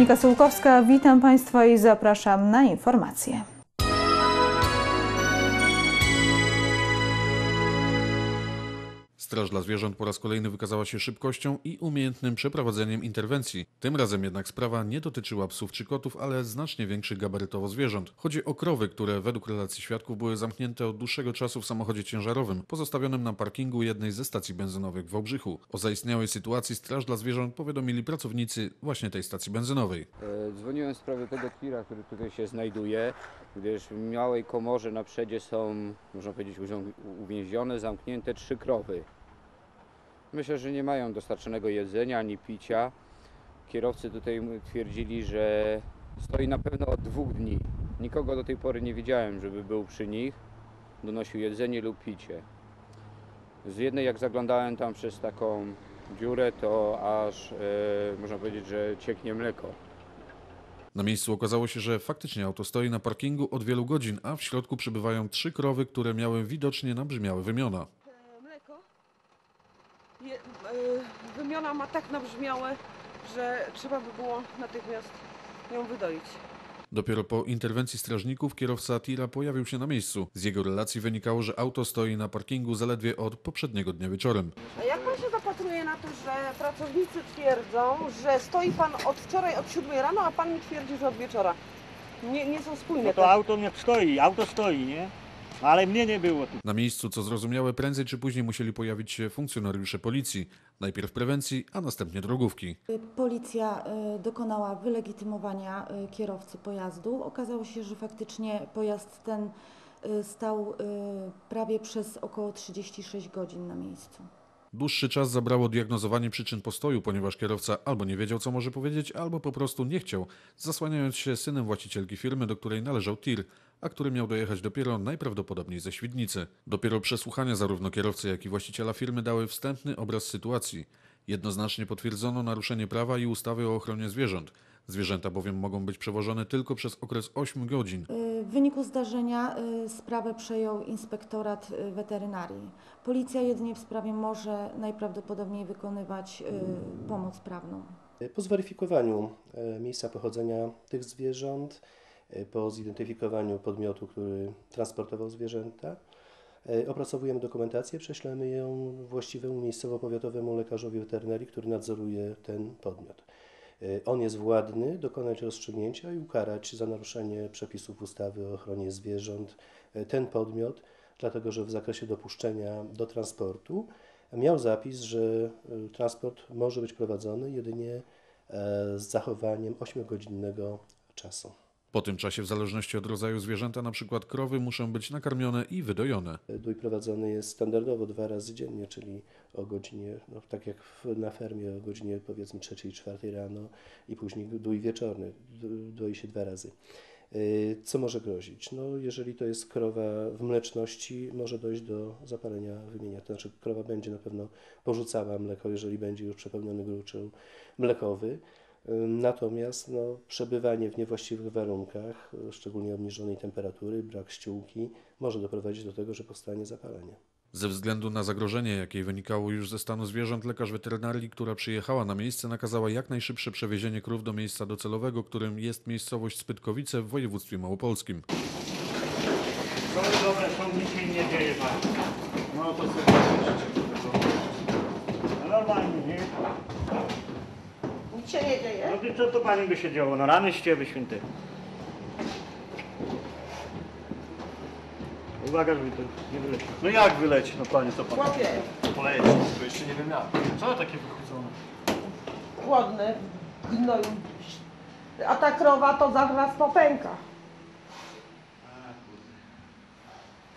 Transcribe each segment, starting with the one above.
Monika Sułkowska, witam Państwa i zapraszam na informacje. Straż dla Zwierząt po raz kolejny wykazała się szybkością i umiejętnym przeprowadzeniem interwencji. Tym razem jednak sprawa nie dotyczyła psów czy kotów, ale znacznie większych gabarytowo zwierząt. Chodzi o krowy, które według relacji świadków były zamknięte od dłuższego czasu w samochodzie ciężarowym, pozostawionym na parkingu jednej ze stacji benzynowych w Wałbrzychu. O zaistniałej sytuacji Straż dla Zwierząt powiadomili pracownicy właśnie tej stacji benzynowej. E, Dzwoniłem w sprawie tego tira, który tutaj się znajduje, gdyż w małej komorze na przedzie są, można powiedzieć, uwięzione, zamknięte trzy krowy. Myślę, że nie mają dostarczonego jedzenia ani picia. Kierowcy tutaj twierdzili, że stoi na pewno od dwóch dni. Nikogo do tej pory nie widziałem, żeby był przy nich, donosił jedzenie lub picie. Z jednej, jak zaglądałem tam przez taką dziurę, to aż e, można powiedzieć, że cieknie mleko. Na miejscu okazało się, że faktycznie auto stoi na parkingu od wielu godzin, a w środku przebywają trzy krowy, które miały widocznie nabrzmiałe wymiona. E, mleko. Je, e, wymiona ma tak nabrzmiałe, że trzeba by było natychmiast ją wydoić. Dopiero po interwencji strażników kierowca tira pojawił się na miejscu. Z jego relacji wynikało, że auto stoi na parkingu zaledwie od poprzedniego dnia wieczorem. A jak pan się zapatruje na to, że pracownicy twierdzą, że stoi pan od wczoraj od 7 rano, a pan mi twierdzi, że od wieczora? Nie, nie są spójne No te to auto nie stoi, auto stoi, nie? No Ale mnie nie było tu. Na miejscu, co zrozumiałe, prędzej czy później musieli pojawić się funkcjonariusze policji. Najpierw prewencji, a następnie drogówki. Policja y, dokonała wylegitymowania y, kierowcy pojazdu. Okazało się, że faktycznie pojazd ten y, stał y, prawie przez około 36 godzin na miejscu. Dłuższy czas zabrało diagnozowanie przyczyn postoju, ponieważ kierowca albo nie wiedział, co może powiedzieć, albo po prostu nie chciał, zasłaniając się synem właścicielki firmy, do której należał tir, a który miał dojechać dopiero najprawdopodobniej ze Świdnicy. Dopiero przesłuchania zarówno kierowcy, jak i właściciela firmy dały wstępny obraz sytuacji. Jednoznacznie potwierdzono naruszenie prawa i ustawy o ochronie zwierząt. Zwierzęta bowiem mogą być przewożone tylko przez okres 8 godzin. Y, W wyniku zdarzenia y, sprawę przejął inspektorat y, weterynarii. Policja jedynie w sprawie może najprawdopodobniej wykonywać pomoc prawną. Po zweryfikowaniu miejsca pochodzenia tych zwierząt, po zidentyfikowaniu podmiotu, który transportował zwierzęta, e, opracowujemy dokumentację, prześlemy ją właściwemu miejscowo-powiatowemu lekarzowi weterynarii, który nadzoruje ten podmiot. E, On jest władny dokonać rozstrzygnięcia i ukarać za naruszenie przepisów ustawy o ochronie zwierząt ten podmiot, dlatego że w zakresie dopuszczenia do transportu miał zapis, że transport może być prowadzony jedynie e, z zachowaniem 8-godzinnego czasu. Po tym czasie, w zależności od rodzaju zwierzęta, nr krowy muszą być nakarmione i wydojone. Dój prowadzony jest standardowo dwa razy dziennie, czyli o godzinie, no, tak jak na fermie, o godzinie powiedzmy 3-4 rano i później dój wieczorny, doi się dwa razy. Y, Co może grozić? No, jeżeli to jest krowa w mleczności, może dojść do zapalenia wymienia. To znaczy, krowa będzie na pewno porzucała mleko, jeżeli będzie już przepełniony gruczoł mlekowy. Natomiast no, przebywanie w niewłaściwych warunkach, szczególnie obniżonej temperatury, brak ściółki, może doprowadzić do tego, że powstanie zapalenie. Ze względu na zagrożenie, jakie wynikało już ze stanu zwierząt, lekarz weterynarii, która przyjechała na miejsce, nakazała jak najszybsze przewiezienie krów do miejsca docelowego, którym jest miejscowość Spytkowice w województwie małopolskim. To dobre są, nic się nie dzieje. panie. No to sobie No normalnie, nie? Nic się nie dzieje. No ty co to pani by się działo? No rany ściewy święte. Uwaga, żeby to nie wyleciło. No jak wyleci, no panie, co pan? Chłopie, Poleci, to jeszcze nie wiem jak. Co takie wychudzone? głodny, gnoju. A ta krowa to zaraz popęka.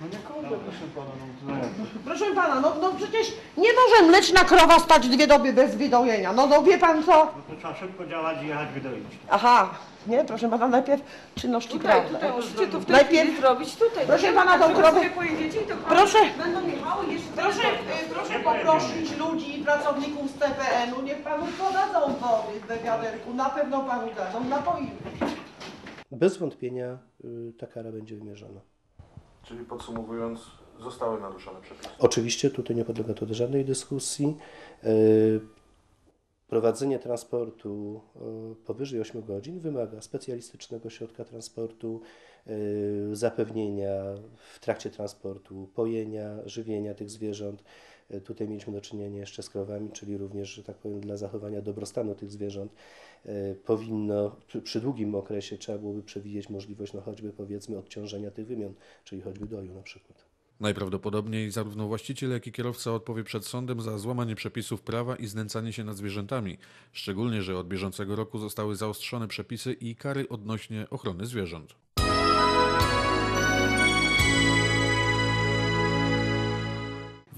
No nie kurde, proszę pana, no to jak? Proszę pana, no, no przecież nie może mleczna krowa stać dwie doby bez wydojenia. No, no wie pan co? No to trzeba szybko działać i jechać wydoić. Aha, nie, proszę pana, najpierw czynności Tutaj, prawne. tutaj możecie to w tej Najpierw- chwili zrobić tutaj. Proszę pana, tą krowę- sobie pojedziecie i to Proszę. Będą jechały jeszcze Proszę, y, proszę poprosić ludzi, pracowników z TPN-u, niech panu podadzą wody w wiaderku. Na pewno panu dadzą napoi. Bez wątpienia y, ta kara będzie wymierzona. Czyli podsumowując, zostały naruszone przepisy. Oczywiście tutaj nie podlega to żadnej dyskusji. Y, Prowadzenie transportu e, powyżej 8 godzin wymaga specjalistycznego środka transportu, e, zapewnienia w trakcie transportu pojenia, żywienia tych zwierząt. Tutaj mieliśmy do czynienia jeszcze z krowami, czyli również, że tak powiem, dla zachowania dobrostanu tych zwierząt e, powinno przy, długim okresie trzeba byłoby przewidzieć możliwość, no choćby powiedzmy odciążenia tych wymion, czyli choćby doju na przykład. Najprawdopodobniej zarówno właściciel, jak i kierowca odpowie przed sądem za złamanie przepisów prawa i znęcanie się nad zwierzętami, szczególnie, że od bieżącego roku zostały zaostrzone przepisy i kary odnośnie ochrony zwierząt.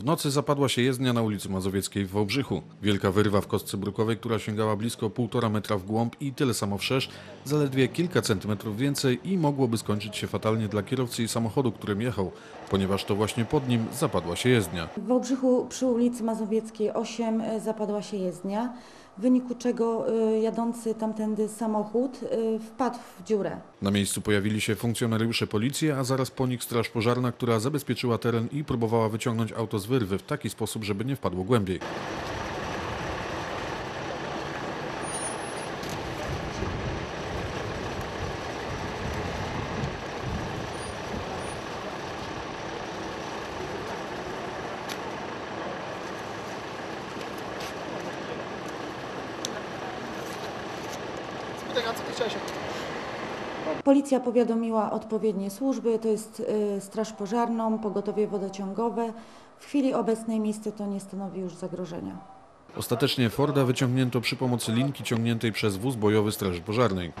W nocy zapadła się jezdnia na ulicy Mazowieckiej w Wałbrzychu. Wielka wyrwa w kostce brukowej, która sięgała blisko 1,5 metra w głąb i tyle samo wszerz, zaledwie kilka centymetrów więcej i mogłoby skończyć się fatalnie dla kierowcy i samochodu, którym jechał, ponieważ to właśnie pod nim zapadła się jezdnia. W Wałbrzychu przy ulicy Mazowieckiej 8 e, zapadła się jezdnia, w wyniku czego e, jadący tamtędy samochód e, wpadł w dziurę. Na miejscu pojawili się funkcjonariusze policji, a zaraz po nich straż pożarna, która zabezpieczyła teren i próbowała wyciągnąć auto z wyrwy w taki sposób, żeby nie wpadło głębiej. Policja powiadomiła odpowiednie służby, to jest e, Straż Pożarną, Pogotowie Wodociągowe. W chwili obecnej miejsce to nie stanowi już zagrożenia. Ostatecznie Forda wyciągnięto przy pomocy linki ciągniętej przez wóz bojowy Straży Pożarnej.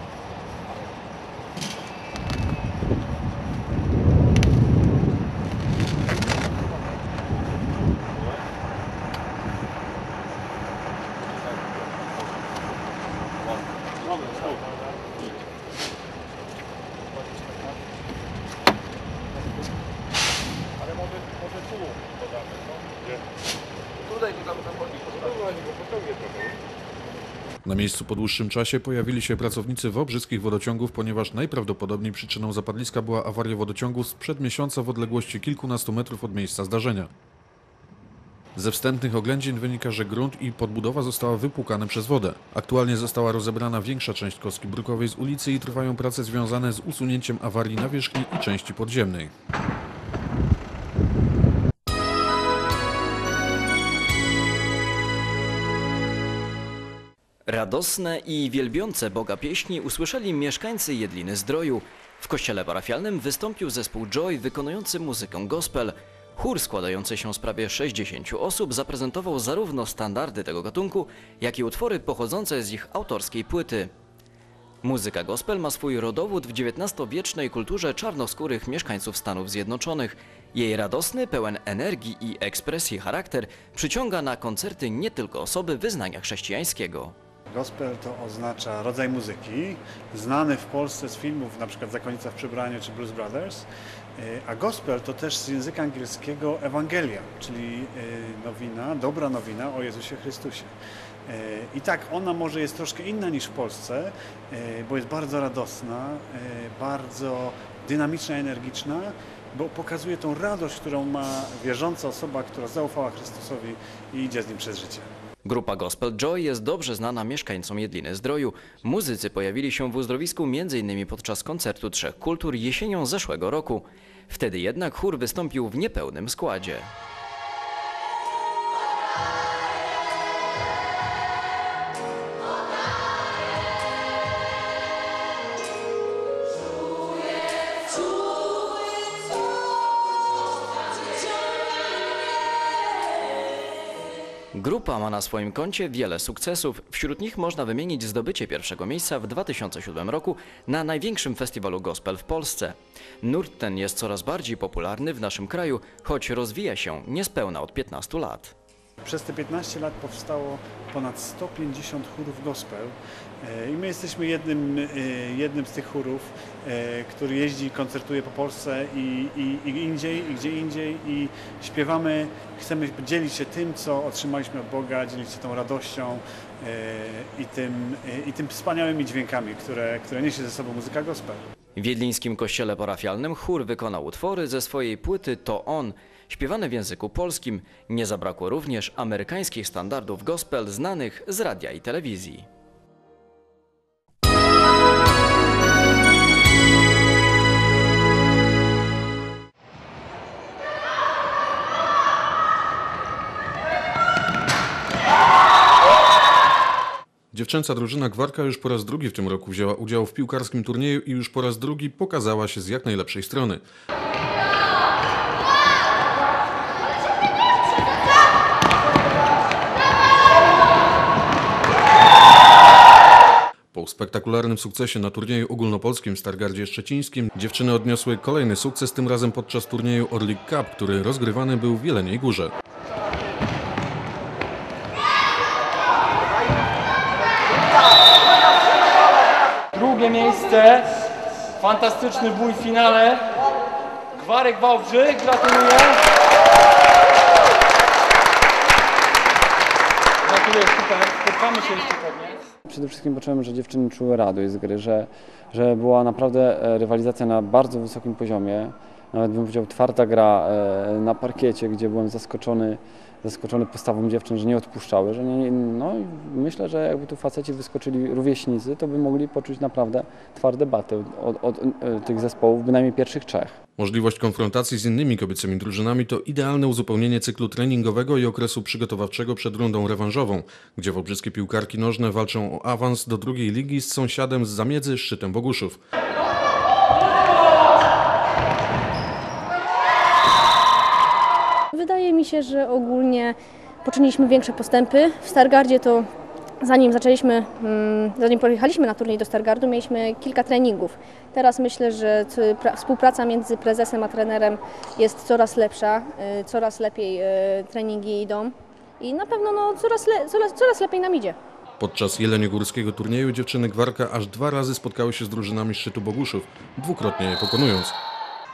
Na miejscu po dłuższym czasie pojawili się pracownicy Wałbrzyskich Wodociągów, ponieważ najprawdopodobniej przyczyną zapadliska była awaria wodociągu sprzed miesiąca w odległości kilkunastu metrów od miejsca zdarzenia. Ze wstępnych oględzin wynika, że grunt i podbudowa została wypłukane przez wodę. Aktualnie została rozebrana większa część kostki brukowej z ulicy i trwają prace związane z usunięciem awarii nawierzchni i części podziemnej. Radosne i wielbiące Boga pieśni usłyszeli mieszkańcy Jedliny Zdroju. W kościele parafialnym wystąpił zespół Joy wykonujący muzykę gospel. Chór składający się z prawie 60 osób zaprezentował zarówno standardy tego gatunku, jak i utwory pochodzące z ich autorskiej płyty. Muzyka gospel ma swój rodowód w XIX-wiecznej kulturze czarnoskórych mieszkańców Stanów Zjednoczonych. Jej radosny, pełen energii i ekspresji charakter przyciąga na koncerty nie tylko osoby wyznania chrześcijańskiego. Gospel to oznacza rodzaj muzyki, znany w Polsce z filmów np. Zakonnica w przebraniu czy Blues Brothers, E, a gospel to też z języka angielskiego Ewangelia, czyli e, nowina, dobra nowina o Jezusie Chrystusie. E, I tak, ona może jest troszkę inna niż w Polsce, bo jest bardzo radosna, bardzo dynamiczna, energiczna, bo pokazuje tą radość, którą ma wierząca osoba, która zaufała Chrystusowi i idzie z nim przez życie. Grupa Gospel Joy jest dobrze znana mieszkańcom Jedliny Zdroju. Muzycy pojawili się w uzdrowisku m.in. podczas koncertu Trzech Kultur jesienią zeszłego roku. Wtedy jednak chór wystąpił w niepełnym składzie. Grupa ma na swoim koncie wiele sukcesów. Wśród nich można wymienić zdobycie pierwszego miejsca w 2007 roku na największym festiwalu gospel w Polsce. Nurt ten jest coraz bardziej popularny w naszym kraju, choć rozwija się niespełna od 15 lat. Przez te 15 lat powstało ponad 150 chórów gospel e, i my jesteśmy jednym, e, jednym z tych chórów, e, który jeździ koncertuje po Polsce i, i, i indziej, i gdzie indziej i śpiewamy, chcemy dzielić się tym, co otrzymaliśmy od Boga, dzielić się tą radością i tym, i tym wspaniałymi dźwiękami, które, które niesie ze sobą muzyka gospel. W Wiedlińskim kościele parafialnym chór wykonał utwory ze swojej płyty To On, śpiewane w języku polskim. Nie zabrakło również amerykańskich standardów gospel znanych z radia i telewizji. Dziewczęca drużyna Gwarka już po raz drugi w tym roku wzięła udział w piłkarskim turnieju i już po raz drugi pokazała się z jak najlepszej strony. Po spektakularnym sukcesie na turnieju ogólnopolskim w Stargardzie Szczecińskim dziewczyny odniosły kolejny sukces, tym razem podczas turnieju Orlik Cup, który rozgrywany był w Jeleniej Górze. Drugie miejsce, fantastyczny bój w finale. Gwarek Wałbrzych, gratuluję. Gratuluję, super. Spotkamy się jeszcze pewnie. Przede wszystkim poczułem, że dziewczyny czuły radość z gry, że, że była naprawdę e, rywalizacja na bardzo wysokim poziomie. Nawet bym powiedział twarda gra e, na parkiecie, gdzie byłem zaskoczony, zaskoczony postawą dziewczyn, że nie odpuszczały. Że nie, no myślę, że jakby tu faceci wyskoczyli rówieśnicy, to by mogli poczuć naprawdę twarde baty od, od, e, tych zespołów, bynajmniej pierwszych trzech. Możliwość konfrontacji z innymi kobiecymi drużynami to idealne uzupełnienie cyklu treningowego i okresu przygotowawczego przed rundą rewanżową, gdzie wobrzyskie piłkarki nożne walczą o awans do drugiej ligi z sąsiadem z zamiedzy szczytem Boguszów. Wydaje mi się, że ogólnie poczyniliśmy większe postępy. W Stargardzie to zanim zaczęliśmy, mm, zanim pojechaliśmy na turniej do Stargardu, mieliśmy kilka treningów. Teraz myślę, że współpraca między prezesem a trenerem jest coraz lepsza, y, coraz lepiej y, treningi idą i na pewno no, coraz, le, coraz, coraz lepiej nam idzie. Podczas jeleniogórskiego turnieju dziewczyny Gwarka aż dwa razy spotkały się z drużynami szczytu Boguszów, dwukrotnie je pokonując.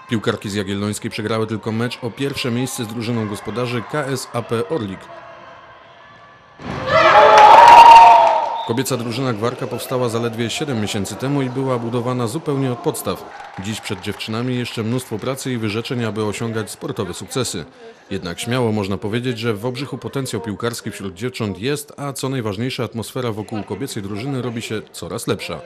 Piłkarki z Jagiellońskiej przegrały tylko mecz o pierwsze miejsce z drużyną gospodarzy KSAP Orlik. Kobieca drużyna Gwarka powstała zaledwie 7 miesięcy temu i była budowana zupełnie od podstaw. Dziś przed dziewczynami jeszcze mnóstwo pracy i wyrzeczeń, aby osiągać sportowe sukcesy. Jednak śmiało można powiedzieć, że w Wałbrzychu potencjał piłkarski wśród dziewcząt jest, a co najważniejsze atmosfera wokół kobiecej drużyny robi się coraz lepsza.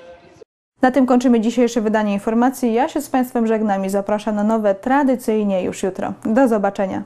Na tym kończymy dzisiejsze wydanie informacji. Ja się z Państwem żegnam i zapraszam na nowe tradycyjnie już jutro. Do zobaczenia.